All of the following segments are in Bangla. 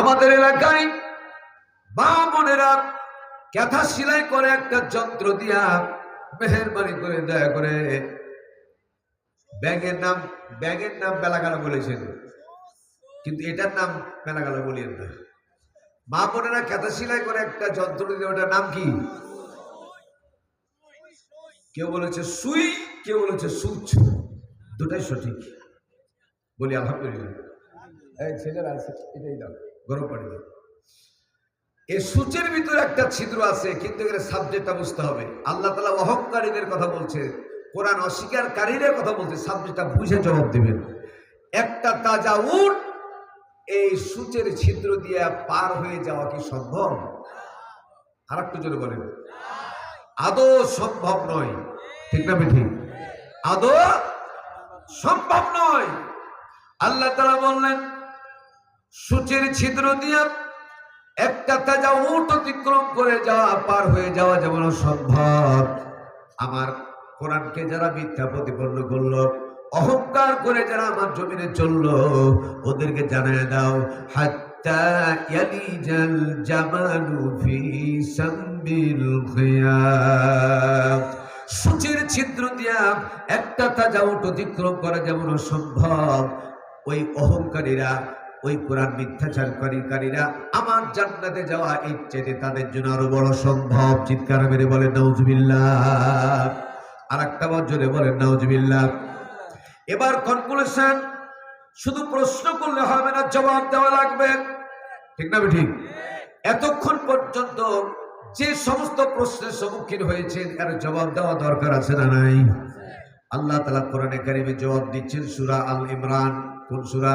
আমাদের এলাকায় মা বোনেরা ক্যাথা সেলাই করে একটা যন্ত্র দিয়া মেহরবানি করে, দয়া করে ব্যাগের নাম ব্যাগের নাম বেলাগালা বলেছেন। কিন্তু এটার নাম বেলাগালা বলিয়েন না। মা বোনেরা ক্যাথা সেলাই করে একটা যন্ত্র দিয়ে ওটার নাম কি? কেউ বলেছে সুই, কেউ বলেছে সুচ। দুটাই সঠিক। বলি আলহামদুলিল্লাহ। এই ছেলেরা আছে, এটাই দাও। গরম পানি দাও এই সূচের ভিতরে একটা ছিদ্র আছে, কিন্তু এখানে সাবজেক্টটা বুঝতে হবে। আল্লাহ তালা অহংকারীদের কথা বলছে, কোরআন অস্বীকারীদের কথা বলছে সাবজেক্টটা বুঝে জবাব দেবেন। একটা তাজা উট, এই সূচের ছিদ্র দিয়ে পার হয়ে যাওয়া কি সম্ভব? আর একটু জোরে বলেন। আদৌ সম্ভব নয়। ঠিক না ঠিক আদৌ সম্ভব নয়। আল্লাহ তারা বললেন সূচের ছিদ্র দিয়ে একটা তাজা উট অতিক্রম করে যাওয়া, পার হয়ে যাওয়া যেমন সম্ভব। আমার কোরআনকে যারা মিথ্যা প্রতিপন্ন করল, অহংকার করে যারা আমার জমিনে চলল, ওদেরকে জানায় দাও খিয়াম। সূচের ছিদ্র দিয়া একটা তাজা উট অতিক্রম করা যেমন অসম্ভব ওই অহংকারীরা ওই কোরআন মিথ্যাচারকারীকারীরা আমার জান্নাতে যাওয়া ইচ্ছেতে তাদের জন্য আরও বড় সম্ভব। চিৎকার মেরে বলেন নাউজুবিল্লাহ। আর একটা বছরে বলেন নাউজুবিল্লাহ। এবার কনক্লুশন শুধু প্রশ্ন করলে হবে না, জবাব দেওয়া লাগবে। ঠিক না ঠিক এতক্ষণ পর্যন্ত যে সমস্ত প্রশ্নের সম্মুখীন হয়েছেন, এর জবাব দেওয়া দরকার আছে না নাই? আল্লাহ তালা কোরআনে কারিমে জবাব দিচ্ছেন সুরা আল ইমরান। কোন সুরা?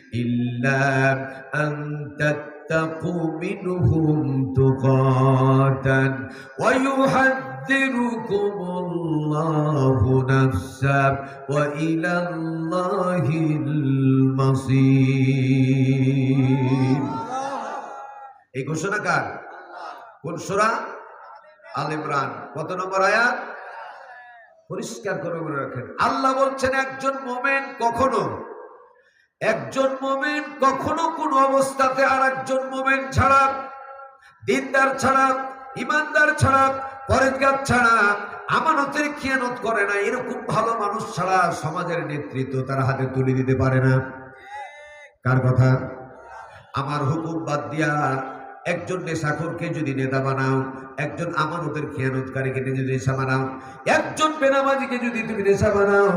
إلا أن تتقوا منهم تقاتا ويحذركم الله نفسا وإلى الله المصير এই ঘোষণা কার কোন সোরা আল ইমরান কত নম্বর আয়াত পরিষ্কার করে মনে রাখেন আল্লাহ বলছেন একজন মোমেন কখনো একজন মোমেন কখনো কোন অবস্থাতে আর একজন মোমেন ছাড়া, দিনদার ছাড়া, ইমানদার ছাড়া, পরেজগার ছাড়া, আমানতের খেয়ানত করে না, এরকম ভালো মানুষ ছাড়া সমাজের নেতৃত্ব তার হাতে তুলে দিতে পারে না। কার কথা? আমার হুকুম বাদ দিয়া একজন নেশাখোরকে যদি নেতা বানাও একজন আমানতের খেয়ানতকারীকে যদি নেশা বানাও একজন বেনামাজিকে যদি তুমি নেশা বানাও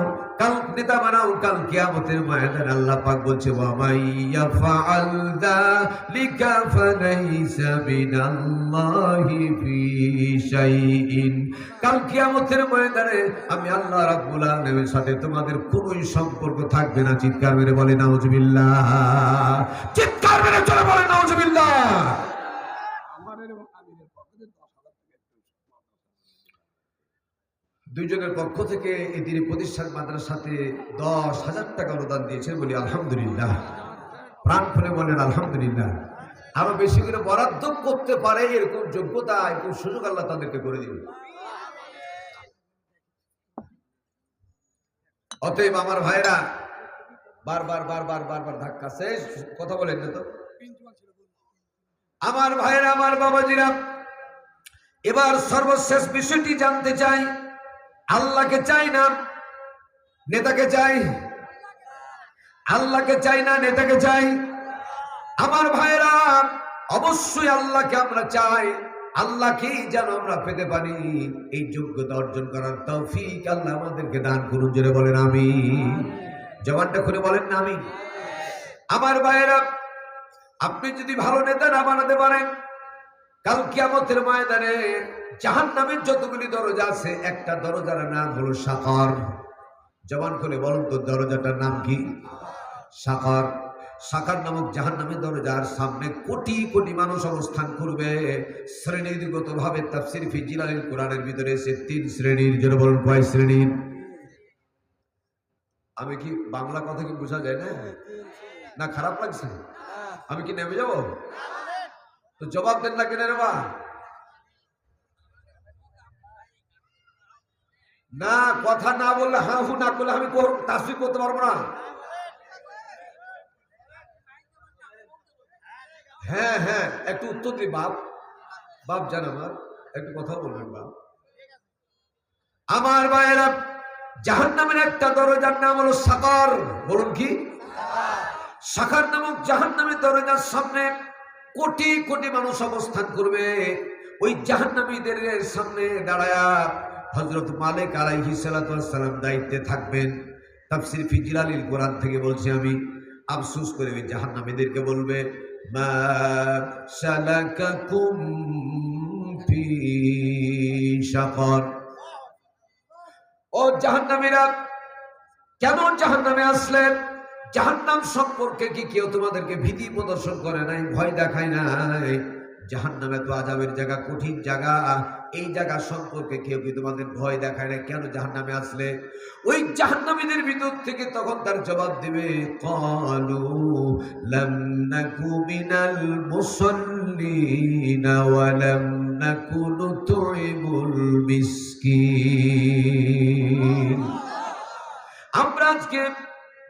কাল নেতা বানাও কাল কিয়ামতের ময়দানে আল্লাহ পাক বলছে ফি শাইইন। কাল কিয়ামতের ময়দানে আমি আল্লাহ রাব্বুল আলামিনের সাথে তোমাদের কোনোই সম্পর্ক থাকবে না। চিৎকার মেরে বলে, নাউজুবিল্লাহ। চিৎকার মেরে চলে বলে, নাউজুবিল্লাহ। দুইজনের পক্ষ থেকে এই তিনি প্রতিষ্ঠান মাদ্রাসাতে দশ হাজার টাকা অনুদান দিয়েছেন বলি আলহামদুলিল্লাহ। প্রাণ খুলে বলেন আলহামদুলিল্লাহ। আরও বেশি করে বরাদ্দ করতে পারে এরকম যোগ্যতা, এরকম সুযোগ আল্লাহ তাদেরকে করে দিবে। অতএব আমার ভাইরা, বারবার বারবার বারবার ধাক্কা শেষ। কথা বলেন না তো? আমার ভাইরা, আমার বাবাজিরা, এবার সর্বশেষ বিষয়টি জানতে চাই। আল্লাহকে চাই না, নেতাকে চাই। আল্লাহকে চাই না, নেতাকে চাই। আমার ভাইরা অবশ্যই আল্লাহকে আমরা চাই। আল্লাহকেই যেন আমরা পেতে পারি। এই যোগ্যতা অর্জন করার তৌফিক আল্লাহ আমাদেরকে দান করুন, জোরে বলেন আমি জবানটা খুলে বলেন না আমি আমার ভাইরা আপনি যদি ভালো নেতা না বানাতে পারেন কাল কিয়ামতের ময়দানে জাহান নামের যতগুলি দরজা আছে, একটা দরজার নাম হলো সাকর। জবান করে বলুন তো, দরজাটার নাম কি? সাকর। সাকার নামক জাহান নামে দরজার সামনে কোটি কোটি মানুষ অবস্থান করবে। শ্রেণীগত ভাবে তাফসির ফিজিলালিল কোরআনের ভিতরে এসে তিন শ্রেণির জন্য বলুন কয় শ্রেণির আমি কি বাংলা কথা কি বোঝা যায় না? না, খারাপ লাগছে? আমি কি নেমে যাব? তো জবাব দেন না কেন রে বা না, কথা না বললে হা হু না করলে আমি তাসবি করতে পারব না। হ্যাঁ হ্যাঁ একটু উত্তর দিই, বাপ। বাপ জান আমার, একটু কথা বলবেন, বাপ। আমার ভাইয়েরা জাহান নামের একটা দরজার নাম হলো সাকার। বলুন কি? সাকার নামক জাহান নামের দরজার সামনে কোটি কোটি মানুষ অবস্থান করবে। ওই জাহান্নামীদের সামনে দাঁড়ায়া হজরত মালিক আলাইহি সালাম দায়িত্বে থাকবেন। তাফসির ফিজিলালিল কোরআন থেকে বলছি আমি। আফসুস করে ওই জাহান্নামীদেরকে বলবে, মা সালাকাকুম ফি সাকার ও জাহান্নামীরা, কেন জাহান্নামে আসলেন? জাহান্নাম সম্পর্কে কি কেউ তোমাদেরকে ভীতি প্রদর্শন করে নাই ভয় দেখায় নাই? জাহান্নামে তো আজাবের জায়গা কঠিন জায়গা। এই জায়গা সম্পর্কে কেউ কি তোমাদের ভয় দেখায় না কেন জাহান্নামে আসলে? ওই জাহান্নামীদের ভিতর থেকে তখন তার জবাব দিবে কলু লাম নাকু মিনাল মুসাল্লিনা ওয়া লাম নাকু নুতইমুল মিসকিন. আমরা আজকে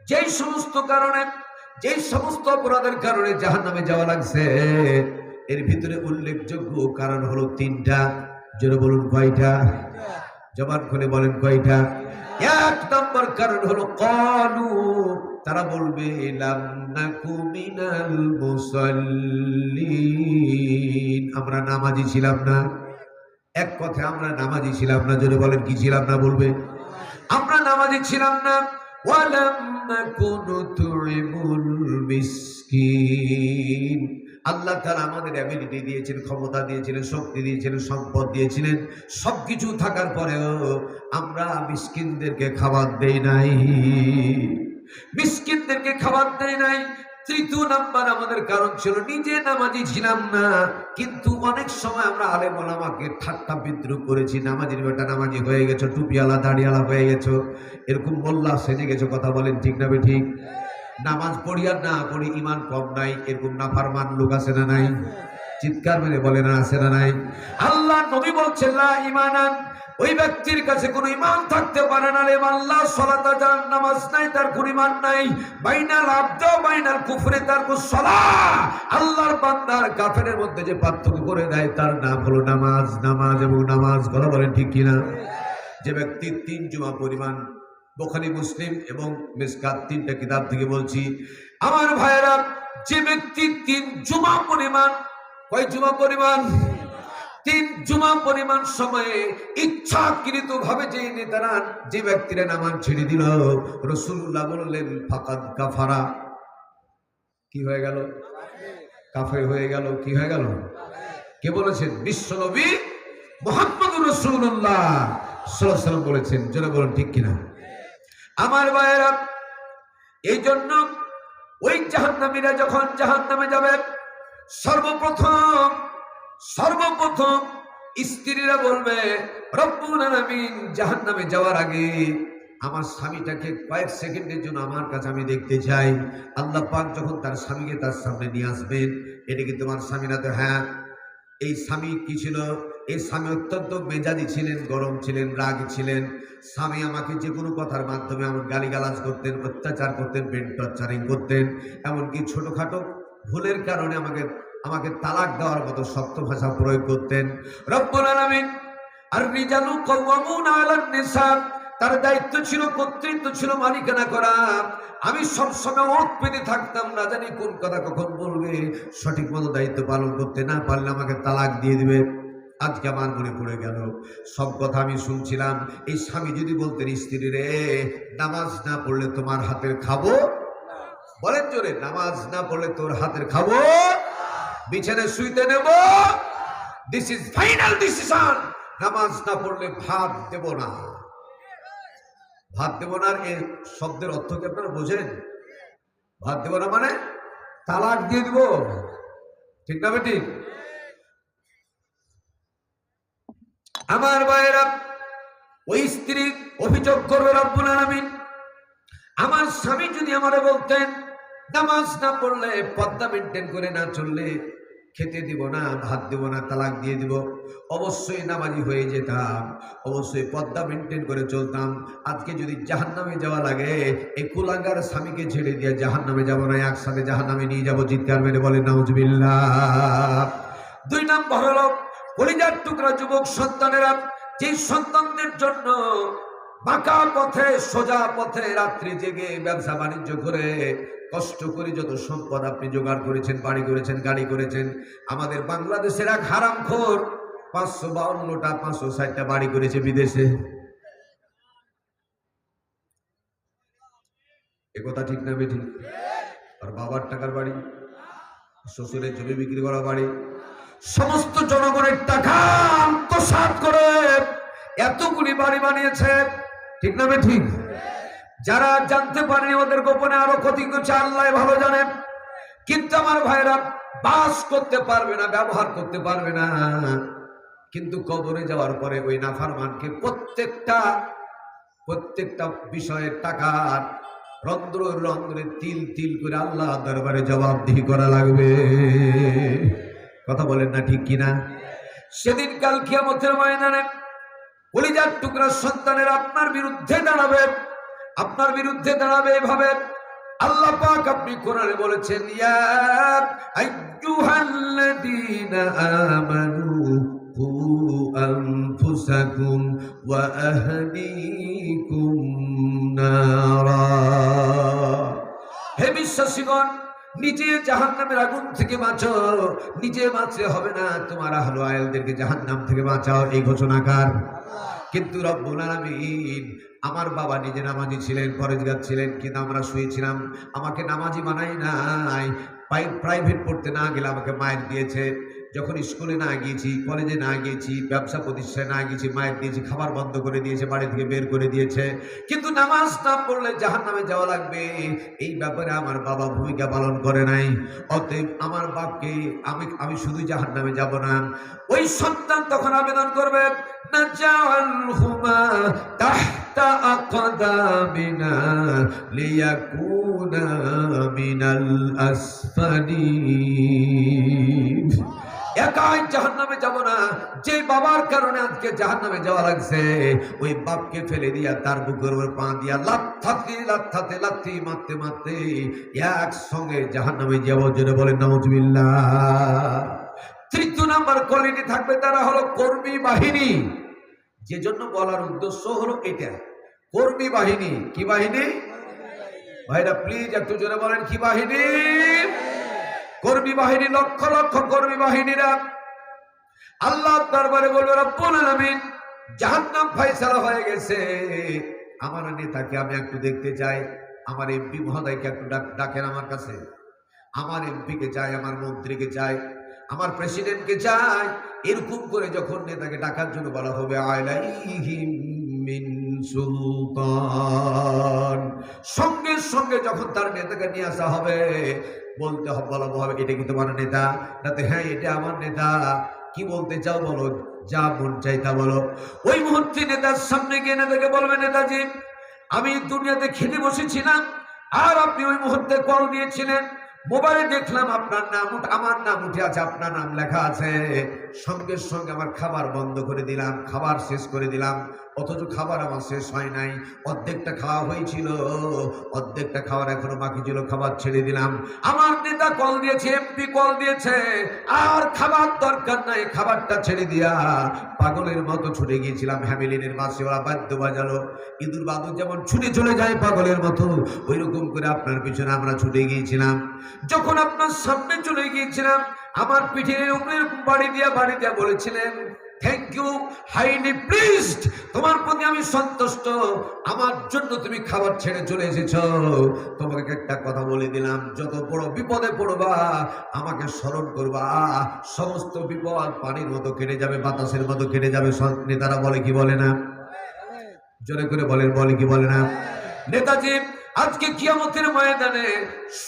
যেই সমস্ত কারণে, যেই সমস্ত অপরাধের কারণে জাহান নামে যাওয়া লাগছে, এর ভিতরে উল্লেখযোগ্য কারণ হলো তিনটা। জোরে বলুন, কয়টা? জবান খুলে বলেন, কয়টা? এক নম্বর কারণ হলো, কলু, তারা বলবে আমরা নামাজি ছিলাম না। এক কথা আমরা নামাজি ছিলাম না, জোরে বলেন, কি ছিলাম না বলবে? আমরা নামাজি ছিলাম না। ওয়ালাম নাকুনু আল্লাহ তারা আমাদের অ্যাবিলিটি দিয়েছেন, ক্ষমতা দিয়েছিলেন, শক্তি দিয়েছিলেন, সম্পদ দিয়েছিলেন। সব কিছু থাকার পরেও আমরা মিসকিনদেরকে খাবার দেই নাই। মিসকিনদেরকে খাবার দেই নাই তৃতীয় নাম্বার আমাদের কারণ ছিল, নিজে নামাজি ছিলাম না। কিন্তু অনেক সময় আমরা আলে ওলামাকে ঠাট্টা বিদ্রুপ করেছি, নামাজির বেটা নামাজি হয়ে গেছো, টুপিওয়ালা, দাড়িওয়ালা হয়ে গেছো। এরকম মোল্লা সেজে গেছো, কথা বলেন ঠিক না ঠিক নামাজ পড়ি আর না পড়ি, ইমান কম নাই, এরকম নাফারমান লোক আছে না নাই? চিৎকার মেরে বলে, না আছে না নাই। আল্লাহ নবী বলছেন ইমানান ওই ব্যক্তির কাছে কোনো ইমান থাকতে পারে না রে আল্লাহ সলাতা যার নামাজ নাই, তার কোনো ইমান নাই। বাইনাল আব্দ বাইনাল কুফরে, তার কোন সলা। আল্লাহর বান্দার কাফেরের মধ্যে যে পার্থক্য করে দেয়, তার নাম হলো নামাজ নামাজ এবং নামাজ। কথা বলেন ঠিক কিনা? যে ব্যক্তি তিন জুমা পরিমাণ বোখারি, মুসলিম এবং মিসকাত তিনটা কিতাব থেকে বলছি, আমার ভাইয়েরা, যে ব্যক্তি তিন জুমা পরিমাণ কয় জুমা পরিমাণ, তিন জুমা পরিমাণ সময়ে ইচ্ছাকৃত ভাবে যে নেতারা যে ব্যক্তিরা নামাজ ছেড়ে দিল রসুল্লাহ বললেন, ফাকাদ কাফারা। কি হয়ে গেল? কাফে হয়ে গেল, কি হয়ে গেল? কে বলেছেন? বিশ্বনবী মোহাম্মদ রসুল্লাহ সাল্লাম বলেছেন যেন বলুন, ঠিক কিনা? আমার ভাইয়েরা এই জন্য ওই জাহান্নামীরা যখন জাহান্নামে যাবে সর্বপ্রথম সর্বপ্রথম স্ত্রীরা বলবে, রব্বুল আলামিন জাহান্নামে যাওয়ার আগে আমার স্বামীটাকে কয়েক সেকেন্ডের জন্য আমার কাছে আমি দেখতে চাই। আল্লাহ পাক যখন তার স্বামীকে তার সামনে নিয়ে আসবেন, এটা কি তোমার স্বামী না তো? হ্যাঁ এই স্বামী কি ছিল? এই স্বামী অত্যন্ত মেজাজি ছিলেন, গরম ছিলেন, রাগ ছিলেন। স্বামী আমাকে যে কোনো কথার মাধ্যমে আমার গালিগালাজ করতেন, অত্যাচার করতেন বেন টর্চারিং করতেন। এমনকি ছোটোখাটো ভুলের কারণে আমাকে আমাকে তালাক দেওয়ার মতো শক্ত ভাষা প্রয়োগ করতেন। রব্বুল আলামিন আর রিজালু কওয়ামুন আলান নিসা, তার দায়িত্ব ছিল, কর্তৃত্ব ছিল মালিকানা করা। আমি সবসময় ওত পেতে থাকতাম, না জানি কোন কথা কখন বলবে, সঠিক মতো দায়িত্ব পালন করতে না পারলে আমাকে তালাক দিয়ে দিবে। আজকে আমার মনে পড়ে গেল, সব কথা আমি শুনছিলাম, এই স্বামী যদি বলতেন, স্ত্রী রে, নামাজ না পড়লে তোমার হাতের খাব বলেন জোরে, নামাজ না পড়লে তোর হাতের খাব। বিছানায় শুইতে নেব। দিস ইজ ফাইনাল ডিসিশন নামাজ না পড়লে ভাত দেব না। ভাত দেব না এই শব্দের অর্থ কি আপনারা বোঝেন? ভাত দেব না মানে তালাক দিয়ে দিব। ঠিক না বেটি? আমার ভাইয়েরা, ওই স্ত্রী অভিযোগ করবে রব্বুল আলামিন। আমার স্বামী যদি আমারে বলতেন নামাজ না পড়লে পদ্মা মেনটেন করে না চললে খেতে দিব না, ভাত দিব না, তালাক দিয়ে দিব। অবশ্যই নামাজি হয়ে যেতাম, অবশ্যই পদ্মা মেনটেন করে চলতাম। আজকে যদি জাহান নামে যাওয়া লাগে, এই কুলাঙ্গার স্বামীকে ছেড়ে দিয়ে জাহান নামে যাব না, একসাথে জাহান নামে নিয়ে যাব চিৎকার মেরে বলে নাউজবিল্লা দুই নম্বর হলো, কলিজার টুকরা যুবক সন্তানেরা, যে সন্তানদের জন্য বাঁকা পথে, সোজা পথে রাত্রি জেগে ব্যবসা বাণিজ্য করে কষ্ট করে যত সম্পদ আপনি জোগাড় করেছেন, বাড়ি করেছেন, গাড়ি করেছেন, আমাদের বাংলাদেশের এক হারাম খোর পাঁচশো বাউন্নটা, পাঁচশো ষাটটা বাড়ি করেছে বিদেশে। একথা ঠিক না বেঠিক আর বাবার টাকার বাড়ি, শ্বশুরের জমি বিক্রি করা বাড়ি, সমস্ত জনগণের টাকা আত্মসাৎ করে এতগুলি বাড়ি বানিয়েছে, ঠিক না ঠিক যারা জানতে পারেনি ওদের গোপনে আরও ক্ষতি করছে, আল্লাহ ভালো জানেন। কিন্তু আমার ভাইরা বাস করতে পারবে না, ব্যবহার করতে পারবে না। কিন্তু কবরে যাওয়ার পরে ওই নাফারমানকে প্রত্যেকটা প্রত্যেকটা বিষয়ের টাকার রন্ধ্র রন্ধ্রে তিল তিল করে আল্লাহ দরবারে জবাবদিহি করা লাগবে। কথা বলেন না ঠিক কিনা? সেদিন কাল কিয়ামতের ময়দানে কলিজার টুকরা সন্তানের আপনার বিরুদ্ধে দাঁড়াবে। আপনার বিরুদ্ধে দাঁড়াবে এভাবে। আল্লাহ পাক আপনি কোরআনে বলেছেন, ইয়া আইয়ুহাল্লাযীনা আমানু কু আনফুসাকুম ওয়া আহলিকুম নারা। হে বিশ্বাসীগণ, নিজে জাহান্নামের আগুন থেকে বাঁচো নিজে বাঁচলে হবে না, তোমার আহলো আয়ালদেরকে জাহান্নাম থেকে বাঁচাও। এই ঘোষণাকার কিন্তু রব্বুল আলামিন আমার বাবা নিজে নামাজি ছিলেন পরেজগার ছিলেন, কিন্তু আমরা শুয়েছিলাম। আমাকে নামাজি বানাই নাই। প্রাইভেট পড়তে না গেলে আমাকে মায়ের দিয়েছে। যখন স্কুলে না গিয়েছি কলেজে না গিয়েছি, ব্যবসা প্রতিষ্ঠানে না গিয়েছি, মায়ের দিয়েছি, খাবার বন্ধ করে দিয়েছে, বাড়ি থেকে বের করে দিয়েছে। কিন্তু নামাজ না পড়লে জাহান নামে যাওয়া লাগবে। এই ব্যাপারে আমার বাবা ভূমিকা পালন করে নাই। অতএব আমার বাপকে আমি আমি শুধু জাহান নামে যাব না। ওই সন্তান তখন আবেদন করবে না হুমা তাহতা আকদামিনা লিয়াকুনা মিনাল আসফালিন একাই জাহান নামে যাব না। যে বাবার কারণে আজকে জাহান নামে যাওয়া লাগছে, ওই বাপকে ফেলে দিয়া তার বুকের উপর পা দিয়া লাথাতে লাথাতে, লাথি মারতে মারতে একসঙ্গে জাহান নামে যাব। জন্য বলেন নজবিল্লা তৃতীয় নাম্বার কলিনি থাকবে তারা হলো কর্মী বাহিনী। যে জন্য বলার উদ্দেশ্য হলো এটা। কর্মী বাহিনী, কি বাহিনী? ভাইরা প্লিজ একটু জোরে বলেন, কি বাহিনী? কর্মী বাহিনী, লক্ষ লক্ষ কর্মী বাহিনীরা। আল্লাহ দরবারে বলবে, রব্বুল আলামিন, জাহান্নাম ফয়সালা হয়ে গেছে। আমার নেতাকে আমি একটু দেখতে চাই। আমার এমপি মহোদয়কে একটু ডাকেন আমার কাছে। আমার এমপিকে চাই, আমার মন্ত্রীকে চাই। আমার প্রেসিডেন্টকে চাই। এরকম করে যখন নেতাকে ডাকার জন্য বলা হবে সঙ্গে সঙ্গে যখন তার নেতাকে নিয়ে আসা হবে, বলতে হবে, বলা হবে, এটা কি তোমার নেতা? তাতে হ্যাঁ এটা আমার নেতা। কি বলতে চাও বলো? যা মন চাই তা বলো। ওই মুহূর্তে নেতার সামনে গিয়ে নেতাকে বলবে, নেতাজি, আমি দুনিয়াতে খেতে বসেছিলাম, আর আপনি ওই মুহূর্তে কল দিয়েছিলেন। মোবাইলে দেখলাম আপনার নাম আমার নাম উঠে আছে, আপনার নাম লেখা আছে। সঙ্গে সঙ্গে আমার খাবার বন্ধ করে দিলাম, খাবার শেষ করে দিলাম। অথচ খাবার আমার শেষ হয় নাই। অর্ধেকটা খাওয়া হয়েছিল। অর্ধেকটা খাওয়ার এখনও বাকি ছিল, খাবার ছেড়ে দিলাম। আমার নেতা কল দিয়েছে এমপি কল দিয়েছে। আর খাবার দরকার নাই, খাবারটা ছেড়ে দিয়া পাগলের মতো ছুটে গিয়েছিলাম হ্যামিলিনের মাসে ওরা বাদ্য বাজালো। ইঁদুর বাদুর যেমন ছুটে চলে যায় পাগলের মতো ওই রকম করে আপনার পিছনে আমরা ছুটে গিয়েছিলাম। যখন আপনার সামনে চলে গিয়েছিলাম, আমার উপরে বাড়ি দিয়া বাড়ি দিয়া বলেছিলেন থ্যাংক ইউ হাইলি প্লিজড তোমার প্রতি আমি সন্তুষ্ট। আমার জন্য তুমি খাবার ছেড়ে চলে এসেছ। তোমাকে একটা কথা বলে দিলাম। যত বড় বিপদে পড়বা, আমাকে স্মরণ করবা। সমস্ত বিপদ পানির মতো কেটে যাবে, বাতাসের মতো কেটে যাবে। নেতারা বলে কি বলে না? জোরে করে বলেন, বলে কি বলে না? নেতাজি, আজকে কিয়ামতের ময়দানে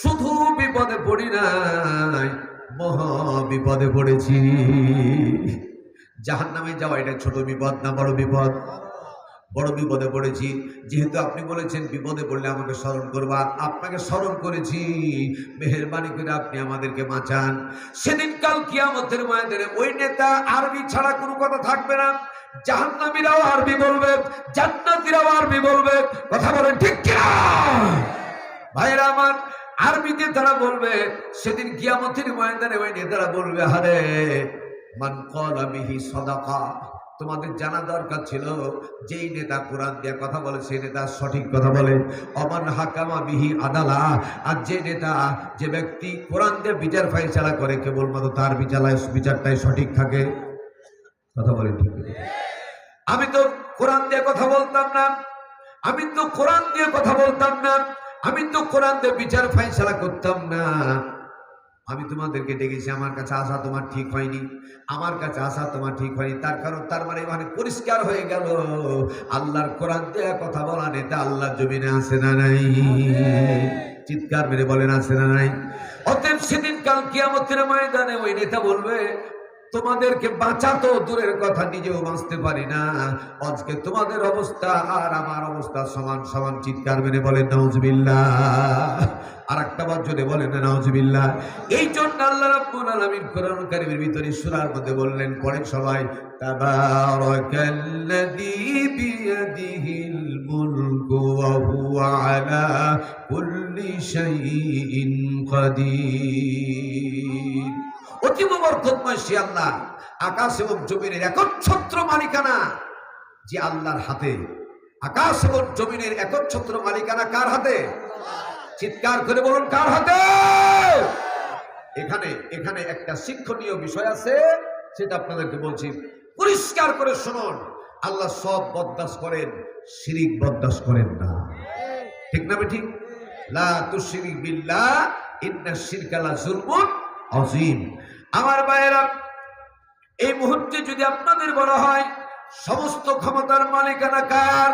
শুধু বিপদে পড়ি নাই, মহা বিপদে পড়েছি। জাহান নামে যাওয়া, এটা ছোট বিপদ না বড় বিপদ? বড় বিপদে পড়েছি। যেহেতু আপনি বলেছেন বিপদে পড়লে আমাকে স্মরণ করবা, আপনাকে স্মরণ করেছি। মেহরবানি করে আপনি আমাদেরকে বাঁচান। সেদিন কাল কিয়ামতের ময়দানে ওই নেতা আরবি ছাড়া কোনো কথা থাকবে না। জাহান্নামীরাও আরবি বলবে, জান্নাতীরাও আরবি বলবে। কথা বলেন ঠিক ভাইরা আমার, আরবিতে তারা বলবে, সেদিন কিয়ামতের ময়দানে ওই নেতারা বলবে হারে মান কলা তোমাদের জানা দরকার ছিল, যেই নেতা কোরআন দিয়ে কথা বলে, সেই নেতা সঠিক কথা বলে। অমান হাকামা বিহি আদালা। আর যে নেতা, যে ব্যক্তি কোরআন দিয়ে বিচার ফাইসালা করে, কেবলমাত্র তার বিচারায় বিচারটাই সঠিক থাকে। কথা বলে ঠিক আমি তো কোরআন দিয়ে কথা বলতাম না। আমি তো কোরআন দিয়ে কথা বলতাম না। আমি তো কোরআন দিয়ে বিচার ফাইসালা করতাম না। আমি তোমাদেরকে ডেকেছি আমার কাছে আসা তোমার ঠিক হয়নি আমার কাছে আসা তোমার ঠিক হয়নি তার কারণ তার মানে মানে পরিষ্কার হয়ে গেল। আল্লাহর কোরআন দেয়া কথা বলা নেতা আল্লাহর জমিনে আসে না নাই? চিৎকার মেরে বলেন আসে না নাই? অতএব সেদিন কাল কিয়ামতের ময়দানে ওই নেতা বলবে তোমাদেরকে বাঁচাতো, দূরের কথা নিজেও বাঁচতে পারি না। আজকে তোমাদের অবস্থা আর আমার অবস্থা সমান সমান চিৎকার মেরে বলেন নওজবিল্লাহ আর একটা বার জোরে বলেন না নওজবিল্লাহ এই জন্য আল্লাহ রাব্বুল আলামিন কোরআন কারীমের ভিতরে সূরার মধ্যে বললেন, পড়েন সবাই, তাবারাকাল্লাযী বিয়াদিহিল মুলকু ওয়া হুয়া আলা কুল্লি শাইইন কাদির। অতীব বরকতময় সে আল্লাহ। আকাশ এবং জমিনের একচ্ছত্র মালিকানা। যে আল্লাহর হাতে আকাশ এবং জমিনের একচ্ছত্র মালিকানা কার হাতে? চিৎকার করে বলুন, কার হাতে? এখানে এখানে একটা শিক্ষণীয় বিষয় আছে, সেটা আপনাদেরকে বলছি। পরিষ্কার করে শুনুন, আল্লাহ সব বদাস করেন, শিরিক বদাস করেন না। ঠিক না ঠিক লা তুশরিক বিল্লাহ, ইন্না শিরকালা জুলমুন আজিম আমার ভাইয়েরা, এই মুহূর্তে যদি আপনাদের বলা হয়, সমস্ত ক্ষমতার মালিকানা কার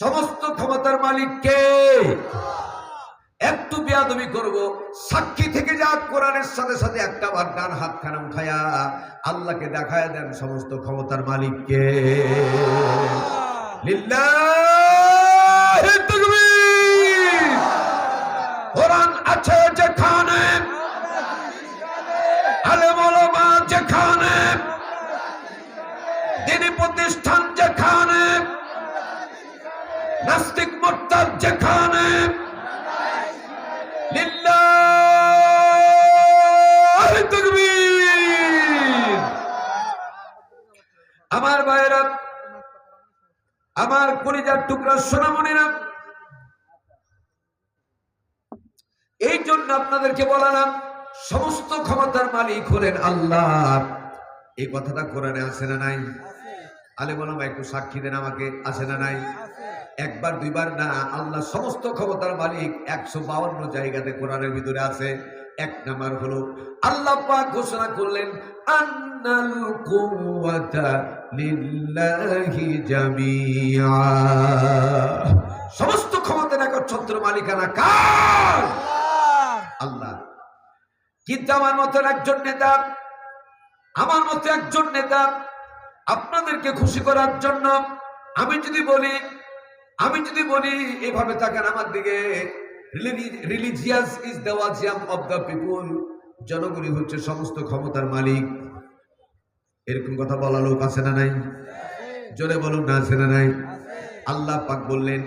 সমস্ত ক্ষমতার মালিক কে? একটু বেয়াদবি করব, সাক্ষী থেকে যা কোরআনের সাথে সাথে একটা বার ডান হাত খানা উঠায়া আল্লাহকে দেখায় দেন সমস্ত ক্ষমতার মালিককে কোরআন আছে প্রতিষ্ঠান যেখানে, নাস্তিক মোর্তার যেখানে আমার ভাইয়েরা, আমার কলিজার টুকরা সোনামণিরা, এই জন্য আপনাদেরকে বলালাম সমস্ত ক্ষমতার মালিক হলেন আল্লাহ। এই কথাটা কোরআনে আছে না নাই? আলে বললাম একটু সাক্ষী দেন আমাকে, আছে না নাই? একবার, দুইবার, না, আল্লাহ সমস্ত ক্ষমতার মালিক একশো বাউন্ন জায়গাতে কোরআনের ভিতরে আছে। এক নাম্বার হলো, আল্লাহ পাক ঘোষণা করলেন, আন্নাল কুওয়াতা লিল্লাহি জামিআ সমস্ত ক্ষমতার একচ্ছত্র মালিকানা কার? আল্লাহ। কিন্তু আমার মতন একজন নেতা, আমার মতো একজন নেতা আপনাদেরকে খুশি করার জন্য আমি যদি বলি, আমি যদি বলি, এভাবে তাকান আমার দিকে। Religious is the opium of the people জনগণই হচ্ছে সমস্ত ক্ষমতার মালিক। এরকম কথা বলা লোক আছে না নাই? জোরে বলুন, না আছে না নাই? আল্লাহ পাক বললেন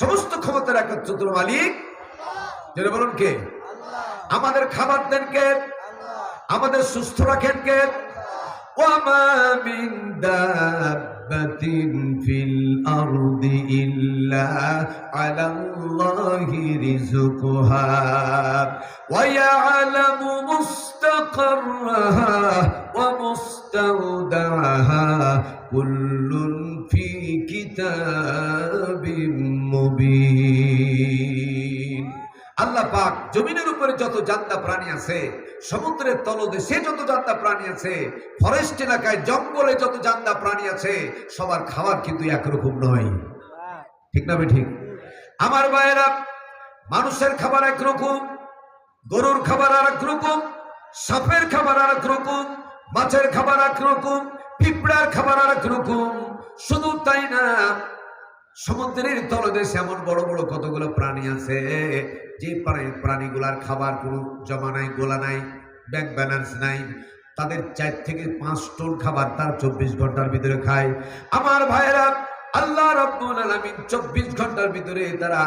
সমস্ত ক্ষমতার একচ্ছত্র মালিক জোরে বলুন কে? আমাদের খাবার দেন কে? আমাদের সুস্থ রাখেন কে? ওয়ামা মিন দাব্বাতিন ফিল আরদি ইল্লা আলাল্লাহি ওয়া ইয়ালামু মুস্তাকাররাহা ওয়া মুস্তাওদাহা কুল্লুন ফি কিতাবিম মুবিন। আল্লাহ পাক জমিনের উপরে যত জান্তা প্রাণী আছে, সমুদ্রের তলদেশে যত জান্তা প্রাণী আছে ফরেস্ট এলাকায়, জঙ্গলে যত জান্তা প্রাণী আছে, সবার খাবার কিন্তু একরকম নয়। ঠিক না ঠিক? আমার ভাইয়েরা, মানুষের খাবার একরকম, গরুর খাবার আর এক রকম সাপের খাবার আর এক রকম মাছের খাবার এক রকম পিঁপড়ার খাবার আর এক রকম শুধু তাই না সমুদ্রের তলদেশে এমন বড় বড় কতগুলো প্রাণী আছে? যে প্রাণী প্রাণীগুলার খাবার কোনো জমা নাই, গোলা নাই, ব্যাংক ব্যালেন্স নাই। তাদের চার থেকে পাঁচ টন খাবার তার চব্বিশ ঘণ্টার ভিতরে খায়। আমার ভাইয়েরা, আল্লাহ রব্বুল আলমিন চব্বিশ ঘণ্টার ভিতরে তারা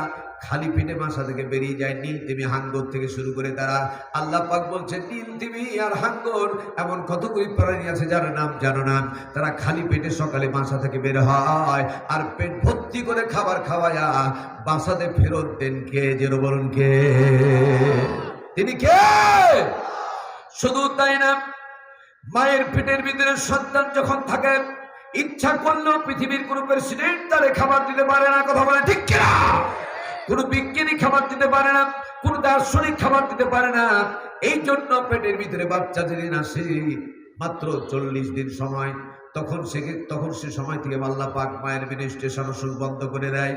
খালি পেটে বাসা থেকে বেরিয়ে যায়, নীল তিমি হাঙ্গর থেকে শুরু করে তারা আল্লাহ পাক বলছে, নীল তিমি আর হাঙ্গর এমন কতগুলি প্রাণী আছে যার নাম জানো না? তারা খালি পেটে সকালে বাসা থেকে বের হয় আর পেট ভর্তি করে খাবার খাওয়ায়া। বাসাতে ফেরত দেন কে? যেন বলুন কে? তিনি কে? শুধু তাই না, মায়ের পেটের ভিতরে সন্তান যখন থাকে, ইচ্ছা করলেও পৃথিবীর কোন প্রেসিডেন্ট তারে খাবার দিতে পারে না, কথা বলে ঠিক কিনা? কোন বিজ্ঞানী খাবার দিতে পারে না, কোন দার্শনিক খাবার দিতে পারে না। এই জন্য পেটের ভিতরে বাচ্চা যেদিন আসে, মাত্র চল্লিশ দিন সময় তখন সে তখন সে সময় থেকে আল্লাহ পাক মায়ের মিনি মিনিস্ট্রেশন ওষুধ বন্ধ করে দেয়।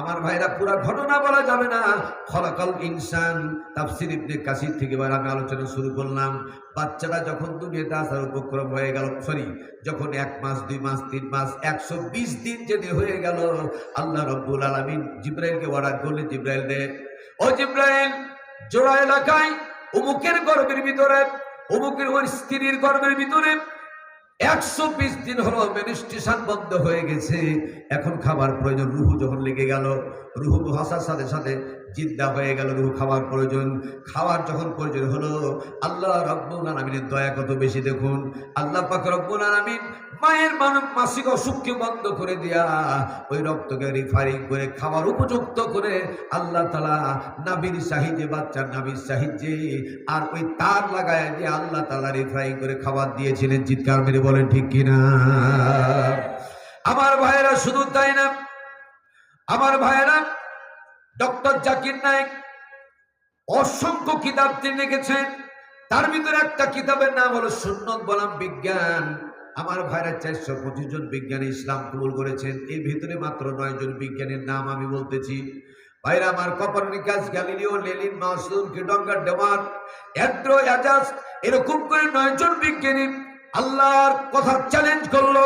আমার ভাইরা পুরা ঘটনা বলা যাবে না। খলাকাল ইনসান, তাফসির ইবনে কাসির থেকে এবার আমি আলোচনা শুরু করলাম। বাচ্চাটা যখন দুনিয়াতে আসার উপক্রম হয়ে গেল সরি যখন এক মাস, দুই মাস, তিন মাস, একশো বিশ দিন যদি হয়ে গেল, আল্লাহ রব্বুল আলমিন জিব্রাইলকে অর্ডার করলে জিব্রাইল দে। ও জিব্রাইল, জোড়া এলাকায়, অমুকের গর্বের ভিতরে, অমুকের ওই স্ত্রীর গর্বের ভিতরে একশো বিশ দিন হলো স্টেশন বন্ধ হয়ে গেছে। এখন খাবার প্রয়োজন। রুহু যখন লেগে গেল, রুহু হাসার সাথে সাথে জিদ্দা হয়ে গেল রুহু খাবার প্রয়োজন। খাওয়ার যখন প্রয়োজন হলো, আল্লাহ রব্বুল আলমিনের দয়া কত বেশি দেখুন। আল্লাহ পাক রব্বুল আলমিন মায়ের মানব মাসিক অসুখকে বন্ধ করে দিয়া ওই রক্তকে রিফারিং করে খাবার উপযুক্ত করে আল্লাহ তালা নাবির সাহিজে বাচ্চার নাবির সাহিজে আর ওই তার লাগায় যে আল্লাহ তালা রিফারিং করে খাবার দিয়েছিলেন। চিৎকার মেরে বলেন, ঠিক কিনা আমার ভাইয়েরা, শুধু তাই না, আমার ভাইয়েরা ডক্টর জাকির নায়ক, অসংখ্য কিতাব তিনি লিখেছেন। তার ভিতরে একটা কিতাবের নাম হলো সুন্নত বলাম বিজ্ঞান। আমার ভাইরা চারশো পঁচিশ জন বিজ্ঞানী ইসলাম কবুল করেছেন। এই ভিতরে মাত্র নয় জন বিজ্ঞানীর নাম আমি বলতেছি। ভাইরা আমার কপারনিকাস গ্যালিলিও লেলিন মাসুর কিডঙ্গার ডেমার অ্যাড্রো অ্যাজাস এরকম করে নয় জন বিজ্ঞানী আল্লাহর কথা চ্যালেঞ্জ করল।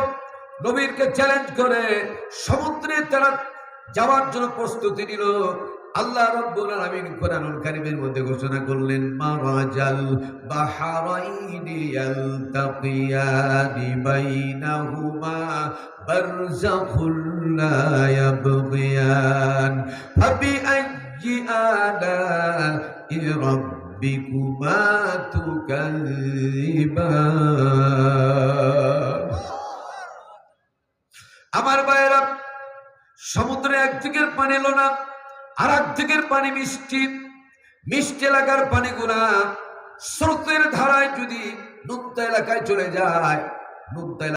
নবীরকে চ্যালেঞ্জ করে সমুদ্রে তারা যাওয়ার জন্য প্রস্তুতি নিল। আল্লাহ রব্বুল আলামিন কোরআনুল কারীমের মধ্যে ঘোষণা করলেন মারাজাল বাহারাইনি ইয়ালতাকিয়ানি বাইনাহুমা বারযাখুল লা ইয়াবগিয়ান। ফাবিআইয়ি আলাই রাব্বিকুমা তুকাল্লিবান আমার ভাইয়েরা সমুদ্রে একদিকের পানি লোনা আর একদিকের পানি মিষ্টি। মিষ্টি এলাকার পানি পানিগুলা স্রোতের ধারায় যদি নুনতা এলাকায় চলে যায় নুনতা